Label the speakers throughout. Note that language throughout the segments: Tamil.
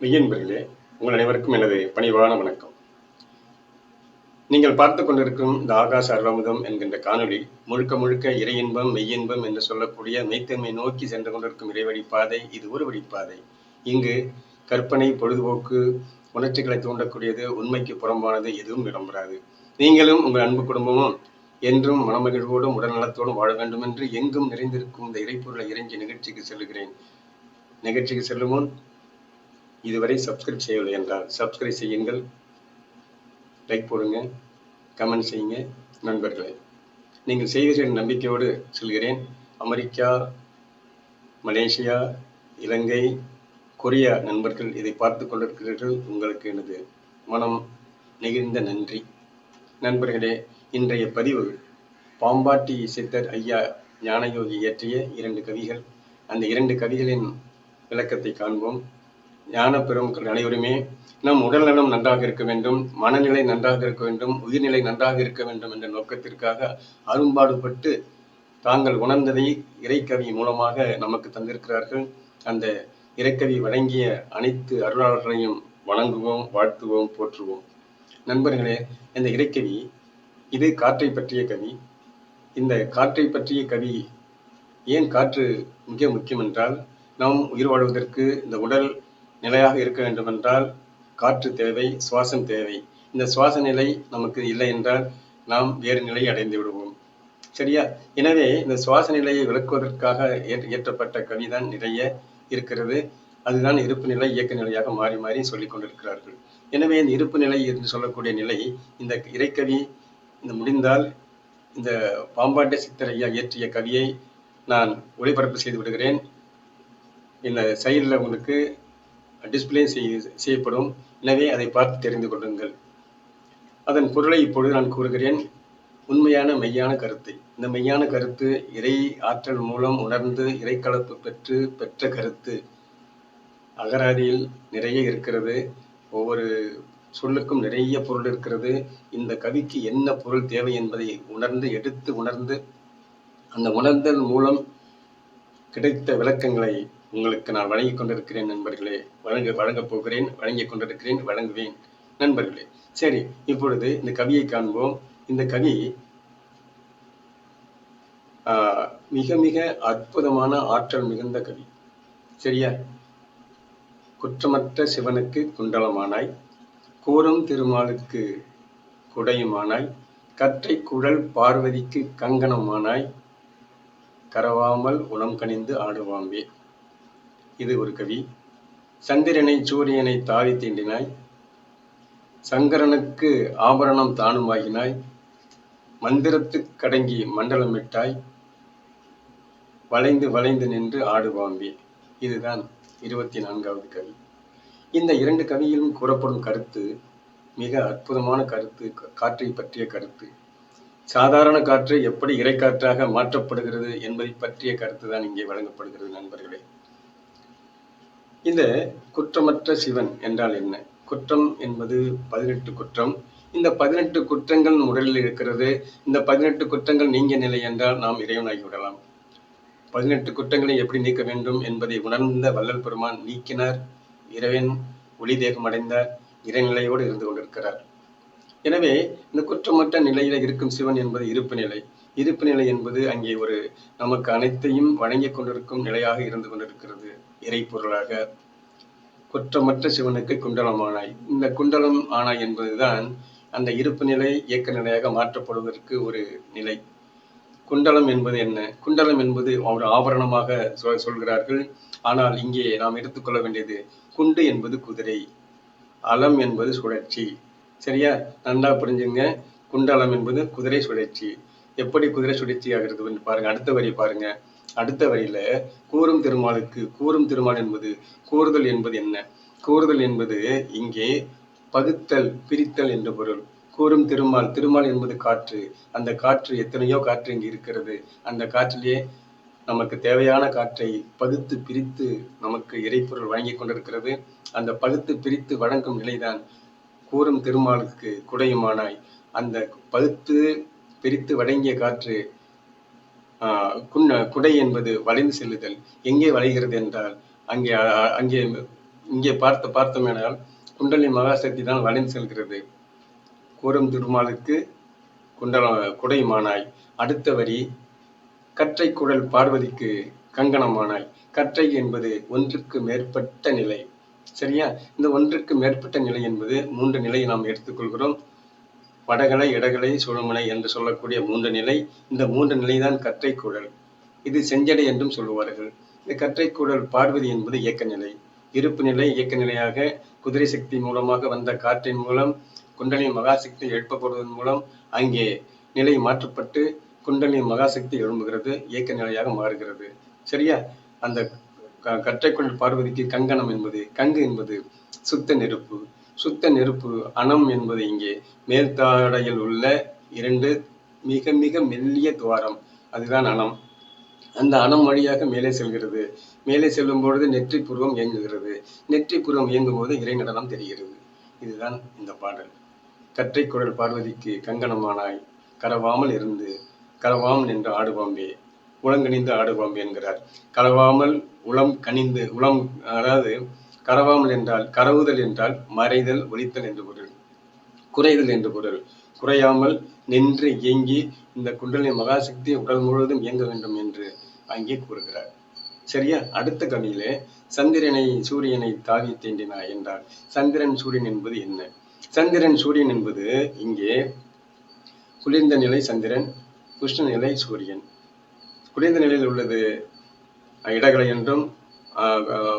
Speaker 1: மெய்யன்பர்களே உங்கள் அனைவருக்கும் எனது பணிவான வணக்கம். நீங்கள் பார்த்து கொண்டிருக்கும் இந்த ஆகாஷ் அர்வமுதம் என்கின்ற காணொளி முழுக்க முழுக்க இறை இன்பம் மெய்யின்பம் என்று சொல்லக்கூடிய மெய்த்தன்மை நோக்கி சென்று கொண்டிருக்கும் இறைவழி பாதை இது ஒரு வழிப்பாதை இங்கு கற்பனை பொழுதுபோக்கு உணர்ச்சிகளை தூண்டக்கூடியது உண்மைக்கு புறம்பானது எதுவும் இடம்பெறாது. நீங்களும் உங்கள் அன்பு குடும்பமும் என்றும் மனமகிழ்வோடும் உடல்நலத்தோடும் வாழ வேண்டும் என்று எங்கும் நிறைந்திருக்கும் இந்த இறைப்பொருளை இறைஞ்சி நிகழ்ச்சிக்கு செல்லுகிறேன். நிகழ்ச்சிக்கு செல்லும் முன் இதுவரை சப்ஸ்கிரைப் செய்யவில்லை என்றால் சப்ஸ்கிரைப் செய்யுங்கள். லைக் போடுங்க. கமெண்ட் செய்யுங்க. நண்பர்களே நீங்கள் செய்வீர்கள் நம்பிக்கையோடு சொல்கிறேன். அமெரிக்கா மலேசியா இலங்கை கொரியா நண்பர்கள் இதை பார்த்து கொண்டிருக்கிறீர்கள். உங்களுக்கு எனது மனம் நெகிழ்ந்த நன்றி. நண்பர்களே இன்றைய பதிவு பாம்பாட்டி சித்தர் ஐயா ஞானயோகி இயற்றிய இரண்டு கவிகள். அந்த இரண்டு கவிகளின் விளக்கத்தை காண்போம். ஞான பெருமக்கள் அனைவருமே நம் உடல் நலம் நன்றாக இருக்க வேண்டும் மனநிலை நன்றாக இருக்க வேண்டும் உயிர்நிலை நன்றாக இருக்க வேண்டும் என்ற நோக்கத்திற்காக அரும்பாடுபட்டு தாங்கள் உணர்ந்ததை இறைக்கவி மூலமாக நமக்கு தந்திருக்கிறார்கள். அந்த இறைக்கவி வழங்கிய அனைத்து அருளாளர்களையும் வணங்குவோம் வாழ்த்துவோம் போற்றுவோம். நண்பர்களே இந்த இறைக்கவி இது காற்றை பற்றிய கவி. இந்த காற்றை பற்றிய கவி ஏன் காற்று மிக முக்கியம் என்றால் நாம் உயிர் வாழ்வதற்கு இந்த உடல் நிலையாக இருக்க வேண்டும் என்றால் காற்று தேவை சுவாசம் தேவை. இந்த சுவாச நிலை நமக்கு இல்லை என்றால் நாம் வேறு நிலை அடைந்து விடுவோம். சரியா? எனவே இந்த சுவாச நிலையை விளக்குவதற்காக ஏற்ற- இயற்றப்பட்ட கவிதான் நிறைய இருக்கிறது. அதுதான் இருப்பு நிலை இயக்க நிலையாக மாறி மாறி சொல்லிக் கொண்டிருக்கிறார்கள். எனவே இந்த இருப்பு நிலை என்று சொல்லக்கூடிய நிலை இந்த இறைக்கவி இந்த முடிந்தால் இந்த பாம்பாட்டை சித்தர் ஐயா இயற்றிய கவியை நான் ஒளிபரப்பு செய்து விடுகிறேன். இந்த செயலில் உங்களுக்கு டிஸ்பிளே செய்யப்படும். எனவே அதை பார்த்து தெரிந்து கொள்ளுங்கள். அதன் பொருளை இப்பொழுது நான் கூறுகிறேன். உண்மையான மெய்யான கருத்தை. இந்த மெய்யான கருத்து இறை ஆற்றல் மூலம் உணர்ந்து இறைக்கலப்பு பெற்று பெற்ற கருத்து. அகராதியில் நிறைய இருக்கிறது. ஒவ்வொரு சொல்லுக்கும் நிறைய பொருள் இருக்கிறது. இந்த கவிக்கு என்ன பொருள் தேவை என்பதை உணர்ந்து எடுத்து உணர்ந்து அந்த உணர்ந்தல் மூலம் கிடைத்த விளக்கங்களை உங்களுக்கு நான் வழங்கிக் கொண்டிருக்கிறேன் நண்பர்களே. வழங்க வழங்கப் போகிறேன் வழங்கிக் கொண்டிருக்கிறேன் வழங்குவேன். நண்பர்களே சரி இப்பொழுது இந்த கவியை காண்போம். இந்த கவி ஆஹ், மிக மிக அற்புதமான ஆற்றல் மிகுந்த கவி. சரியா? குற்றமற்ற சிவனுக்கு குண்டலமானாய் கூறும் திருமாலுக்கு குடையுமானாய் கற்றை குழல் பார்வதிக்கு கங்கணமானாய் கரவாமல் உணம் கனிந்து ஆடுவாம்பே. இது ஒரு கவி. சந்திரனை சூரியனை தாவி தீண்டினாய். சங்கரனுக்கு ஆபரணம் தானுமாகினாய். மந்திரத்துக் கடங்கி மண்டலமிட்டாய் வளைந்து வளைந்து நின்று ஆடுவாம்பே இதுதான் இருபத்தி நான்காவது கவி. இந்த இரண்டு கவியிலும் கூறப்படும் கருத்து மிக அற்புதமான கருத்து காற்றை பற்றிய கருத்து. சாதாரண காற்று எப்படி இறைக்காற்றாக மாற்றப்படுகிறது என்பதை பற்றிய கருத்து தான் இங்கே வழங்கப்படுகிறது நண்பர்களே. இந்த குற்றமற்ற சிவன் என்றால் என்ன? குற்றம் என்பது பதினெட்டு குற்றம். இந்த பதினெட்டு குற்றங்கள் உடலில் இருக்கிறது. இந்த பதினெட்டு குற்றங்கள் நீங்க நிலை என்றால் நாம் இறைவனாகி விடலாம். பதினெட்டு குற்றங்களை எப்படி நீக்க வேண்டும் என்பதை உணர்ந்த வள்ளல் பெருமான் நீக்கினார். இறைவன் ஒளி தேகம் அடைந்தார் இறைநிலையோடு இருந்து கொண்டிருக்கிறார். எனவே இந்த குற்றமற்ற நிலையில இருக்கும் சிவன் என்பது இருப்பு நிலை. இருப்பு நிலை என்பது அங்கே ஒரு நமக்கு அனைத்தையும் வழங்கிக் கொண்டிருக்கும் நிலையாக இருந்து கொண்டிருக்கிறது. இறை பொருளாக குற்றமற்ற சிவனுக்கு குண்டலம் ஆனாய். இந்த குண்டலம் ஆனாய் என்பதுதான் அந்த இருப்பு நிலை இயக்க நிலையாக மாற்றப்படுவதற்கு ஒரு நிலை. குண்டலம் என்பது என்ன? குண்டலம் என்பது ஒரு ஆபரணமாக சொல்கிறார்கள். ஆனால் இங்கே நாம் எடுத்துக்கொள்ள வேண்டியது குண்டு என்பது குதிரை அலம் என்பது சுழற்சி. சரியா? நன்றா புரிஞ்சுங்க. குண்டலம் என்பது குதிரை சுழற்சி. எப்படி குதிரை சுழற்சி ஆகிறது என்று பாருங்க. அடுத்த வரி பாருங்க. அடுத்த வரியில கூறும் திருமாலுக்கு கூறும் திருமால் என்பது கூறுதல் என்பது என்ன? கூறுதல் என்பது இங்கே பகுத்தல் பிரித்தல் என்ற பொருள். கூறும் திருமால் திருமால் என்பது காற்று. அந்த காற்று எத்தனையோ காற்று இங்கு இருக்கிறது. அந்த காற்றிலே நமக்கு தேவையான காற்றை பகுத்து பிரித்து நமக்கு இறைப்பொருள் வழங்கிக் கொண்டிருக்கிறது. அந்த பகுத்து பிரித்து வழங்கும் நிலைதான் கூறும் திருமாலுக்கு குடையுமானாய். அந்த பகுத்து பிரித்து வழங்கிய காற்று குன்ன குடை என்பது வளைந்து செல்லுதல். எங்கே வளைகிறது என்றால் அங்கே அங்கே இங்கே பார்த்து பார்த்தோமேனால் குண்டலி மகாசக்தி தான் வளைந்து செல்கிறது. கூறும் திருமாலுக்கு குண்டல குடைமானாய் அடுத்த வரி கற்றை குழல் பார்வதிக்கு கங்கணமானாய் கற்றை என்பது ஒன்றுக்கு மேற்பட்ட நிலை. சரியா? இந்த ஒன்றுக்கு மேற்பட்ட நிலை என்பது மூன்று நிலையை நாம் எடுத்துக்கொள்கிறோம். வடகலை இடகலை சுழுமனை என்று சொல்லக்கூடிய மூன்று நிலை இந்த மூன்று நிலைதான் கற்றை குழல் இது செஞ்சடை என்றும் சொல்லுவார்கள். இந்த கற்றை குழல் பார்வதி என்பது இயக்க நிலை. இருப்பு நிலை இயக்க நிலையாக குதிரை சக்தி மூலமாக வந்த காற்றின் மூலம் குண்டலின் மகாசக்தி எழுப்பப்படுவதன் மூலம் அங்கே நிலை மாற்றப்பட்டு குண்டலின் மகாசக்தி எழும்புகிறது இயக்க நிலையாக மாறுகிறது. சரியா? அந்த க- பார்வதிக்கு கங்கணம் என்பது கங்கு என்பது சுத்த நெருப்பு. சுத்த நெருப்பு அணம் என்பது இங்கே மேல்தாடையில் உள்ள இரண்டு மிக மிக மெல்லிய துவாரம். அதுதான் அணம். அந்த அணம் வழியாக மேலே செல்கிறது. மேலே செல்லும் பொழுது நெற்றி புருவம் இயங்குகிறது. நெற்றி புருவம் இயங்கும் போது இறை நடனம் தெரிகிறது. இதுதான் இந்த பாடல். கற்றை குரல் பார்வதிக்கு கங்கணமானாய். கரவாமல் இருந்து கரவாமல் நின்று ஆடுபாம்பே உளங்கணிந்து ஆடுபாம்பே என்கிறார். கரவாமல் உளம் கனிந்து உளம் அதாவது கரவாமல் என்றால் கரவுதல் என்றால் மறைதல் ஒழித்தல் என்று பொருள். குறைதல் என்று பொருள். குறையாமல் நின்று இயங்கி இந்த குண்டலினி மகாசக்தி உடல் முழுவதும் இயங்க வேண்டும் என்று அங்கே கூறுகிறார். சரியா? அடுத்த கவியிலே சந்திரனை சூரியனை தாவி தீண்டினாய் என்றார். சந்திரன் சூரியன் என்பது என்ன? சந்திரன் சூரியன் என்பது இங்கே குளிர்ந்த நிலை சந்திரன் உஷ்ண நிலை சூரியன். குளிர்ந்த நிலையில் உள்ளது இடகலை என்றும்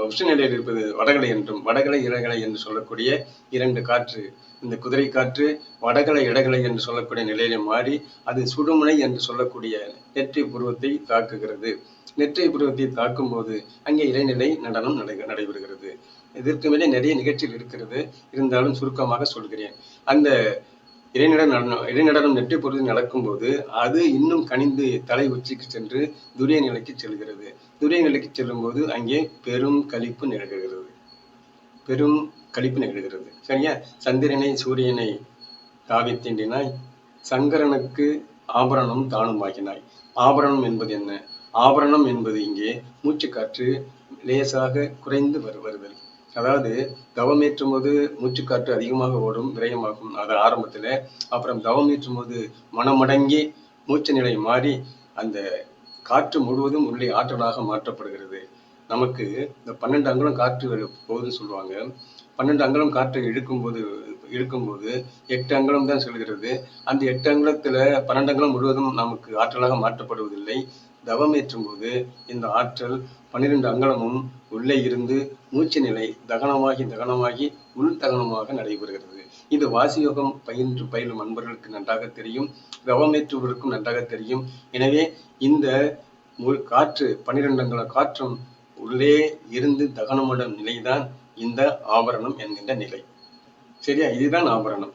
Speaker 1: உஷ்ணநிலையில் நிலையில் இருப்பது வடகலை என்றும் வடகலை இடகலை என்று சொல்லக்கூடிய இரண்டு காற்று. இந்த குதிரை காற்று வடகலை இடகலை என்று சொல்லக்கூடிய நிலையில மாறி அது சுடுமுனை என்று சொல்லக்கூடிய நெற்றி புருவத்தை தாக்குகிறது. நெற்றி புருவத்தை தாக்கும் போது அங்கே இடைநிலை நடனம் நடை நடைபெறுகிறது. இதற்கு மேலே நிறைய நிகழ்ச்சிகள் இருக்கிறது. இருந்தாலும் சுருக்கமாக சொல்கிறேன். அந்த இறைநடனம் நடனம் இடைநடனம் நெற்றி பொருள் நடக்கும்போது அது இன்னும் கனிந்து தலை உச்சிக்கு சென்று துரிய நிலைக்கு செல்கிறது. துரிய நிலைக்கு செல்லும் போது அங்கே பெரும் கழிப்பு நிகழ்கிறது. பெரும் கழிப்பு நிகழ்கிறது. சரியா? சந்திரனை சூரியனை தாவி தீண்டினாய். சங்கரனுக்கு ஆபரணம் தானுமாகினாய். ஆபரணம் என்பது என்ன? ஆபரணம் என்பது இங்கே மூச்சுக்காற்று லேசாக குறைந்து வரு வருதல். அதாவது தவம் ஏற்றும் போது மூச்சுக்காற்று அதிகமாக ஓடும் விரயமாகும். அது ஆரம்பத்துல அப்புறம் தவம் ஏற்றும் போது மனமடங்கி மூச்சு நிலை மாறி அந்த காற்று முழுவதும் உள்ளே ஆற்றலாக மாற்றப்படுகிறது. நமக்கு இந்த பன்னெண்டு அங்குலம் காற்று போகுதுன்னு சொல்லுவாங்க. பன்னெண்டு அங்குலம் காற்றை இழுக்கும்போது இழுக்கும்போது எட்டு அங்குலம் தான் செல்கிறது. அந்த எட்டு அங்குலத்தில் பன்னெண்டு அங்குலம் முழுவதும் நமக்கு ஆற்றலாக மாற்றப்படுவதில்லை. தவம் ஏற்றும் போது இந்த ஆற்றல் பன்னிரெண்டு அங்கலமும் உள்ளே இருந்து மூச்சு நிலை தகனமாகி தகனமாகி உள் தகனமாக நடைபெறுகிறது. இது வாசியோகம் பயின்று பயிலும் அன்பர்களுக்கு நன்றாக தெரியும் தவமேற்றுவதற்கும் நன்றாக தெரியும். எனவே இந்த மு- காற்று பன்னிரண்டு காற்றும் உள்ளே இருந்து தகனமடும் நிலைதான் இந்த ஆபரணம் என்கின்ற நிலை. சரியா? இதுதான் ஆபரணம்.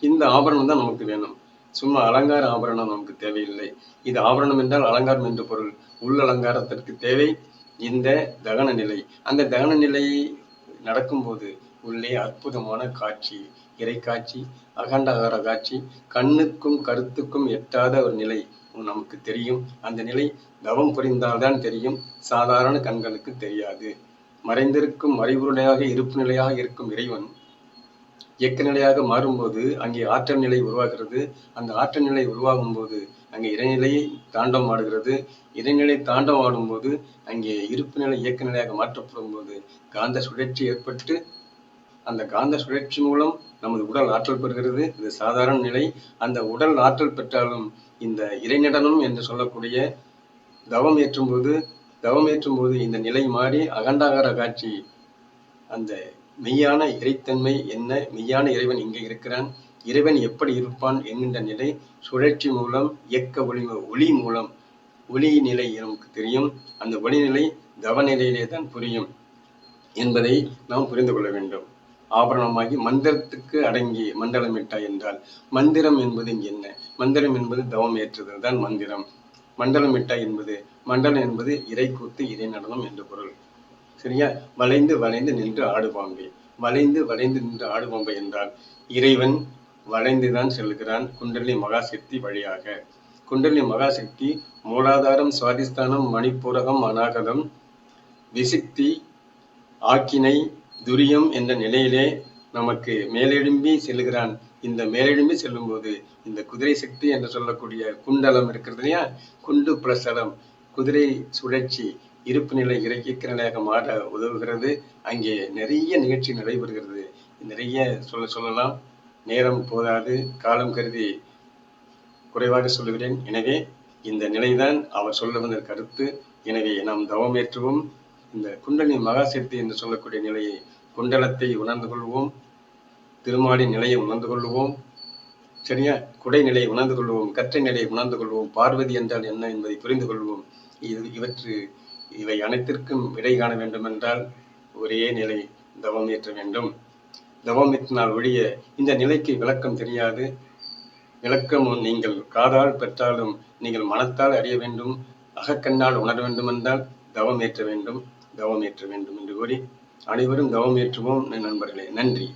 Speaker 1: இந்த ஆபரணம் தான் நமக்கு வேணும். சும்மா அலங்கார ஆபரணம் நமக்கு தேவையில்லை. இது ஆபரணம் என்றால் அலங்காரம் என்று பொருள். உள் அலங்காரத்திற்கு தேவை இந்த தகன நிலை. அந்த தகன நிலை நடக்கும்போது உள்ளே அற்புதமான காட்சி இறை காட்சி அகண்டகார காட்சி கண்ணுக்கும் கருத்துக்கும் எட்டாத ஒரு நிலை நமக்கு தெரியும். அந்த நிலை தவம் புரிந்தால்தான் தெரியும். சாதாரண கண்களுக்கு தெரியாது. மறைந்திருக்கும் மறைவுருளையாக இருப்பு நிலையாக இருக்கும் இறைவன் இயக்க நிலையாக மாறும்போது அங்கே ஆற்றல் நிலை உருவாகிறது. அந்த ஆற்றல் நிலை உருவாகும் போது அங்கே இறைநிலையை தாண்டவம் ஆடுகிறது. இறைநிலை தாண்டவம் ஆடும்போது அங்கே இருப்பு நிலை இயக்க நிலையாக மாற்றப்படும் போது காந்த சுழற்சி ஏற்பட்டு அந்த காந்த சுழற்சி மூலம் நமது உடல் ஆற்றல் பெறுகிறது. இது சாதாரண நிலை. அந்த உடல் ஆற்றல் பெற்றாலும் இந்த இறைநடனம் என்று சொல்லக்கூடிய தவம் ஏற்றும் போது தவம் ஏற்றும் போது இந்த நிலை மாறி அகண்டாகார காட்சி. அந்த மெய்யான இறைத்தன்மை என்ன? மெய்யான இறைவன் இங்கே இருக்கிறான். இறைவன் எப்படி இருப்பான் என்கின்ற நிலை சுழற்சி மூலம் இயக்க ஒளி ஒளி மூலம் ஒளி நிலை நமக்கு தெரியும். அந்த ஒளி நிலை தவ நிலையிலே தான் புரியும் என்பதை நாம் புரிந்து கொள்ள வேண்டும். ஆபரணமாகி மந்திரத்துக்கு அடங்கி மண்டலமிட்டா என்றால் மந்திரம் என்பது இங்கு என்ன? மந்திரம் என்பது தவம் ஏற்றுதல் தான் மந்திரம். மண்டலமிட்டா என்பது மண்டலம் என்பது இறை கூத்து இறை நடனம் என்று பொருள். சரியா? வளைந்து வளைந்து நின்று ஆடுபாம்பே வளைந்து வளைந்து நின்று ஆடுபாம்பே என்றால் இறைவன் வளைந்துதான் செல்கிறான் குண்டலி மகாசக்தி வழியாக. குண்டலி மகாசக்தி மூலாதாரம் சுவாதிஸ்தானம் மணிப்பூரகம் அநாகதம் விசித்தி ஆக்கினை துரியம் என்ற நிலையிலே நமக்கு மேலெழும்பி செல்கிறான் இந்த மேலெழும்பி செல்லும்போது இந்த குதிரை சக்தி என்று சொல்லக்கூடிய குண்டலம் இருக்கிறது இல்லையா? குண்டு பிரசலம் குதிரை சுழற்சி இருப்பு நிலை இயக்க நிலையாக மாற உதவுகிறது. அங்கே நிறைய நிகழ்ச்சி நடைபெறுகிறது. நிறைய சொல்ல சொல்லலாம். நேரம் போதாது. காலம் கருதி குறைவாக சொல்லுகிறேன். எனவே இந்த நிலைதான் அவர் சொல்ல வந்த கருத்து எனவே நாம் தவமேற்றுவோம் இந்த குண்டலி மகாசக்தி என்று சொல்லக்கூடிய நிலையை குண்டலத்தை உணர்ந்து கொள்வோம். திருமாடி நிலையை உணர்ந்து கொள்வோம். சரியா? குடை நிலையை உணர்ந்து கொள்வோம். கற்றை நிலையை உணர்ந்து கொள்வோம். பார்வதி என்றால் என்ன என்பதை புரிந்து கொள்வோம். இது இவற்று இவை அனைத்திற்கும் விடை காண வேண்டும் என்றால் ஒரே நிலை தவம் ஏற்ற வேண்டும். தவம் ஏற்றினால் ஒழிய இந்த நிலைக்கு விளக்கம் தெரியாது. விளக்கம் நீங்கள் காதால் பெற்றாலும் நீங்கள் மனத்தால் அறிய வேண்டும். அகக்கண்ணால் உணர வேண்டும் என்றால் தவம் ஏற்ற வேண்டும். தவம் ஏற்ற வேண்டும் என்று கூறி அனைவரும் தவம் ஏற்றுவோம் நண்பர்களே. நன்றி.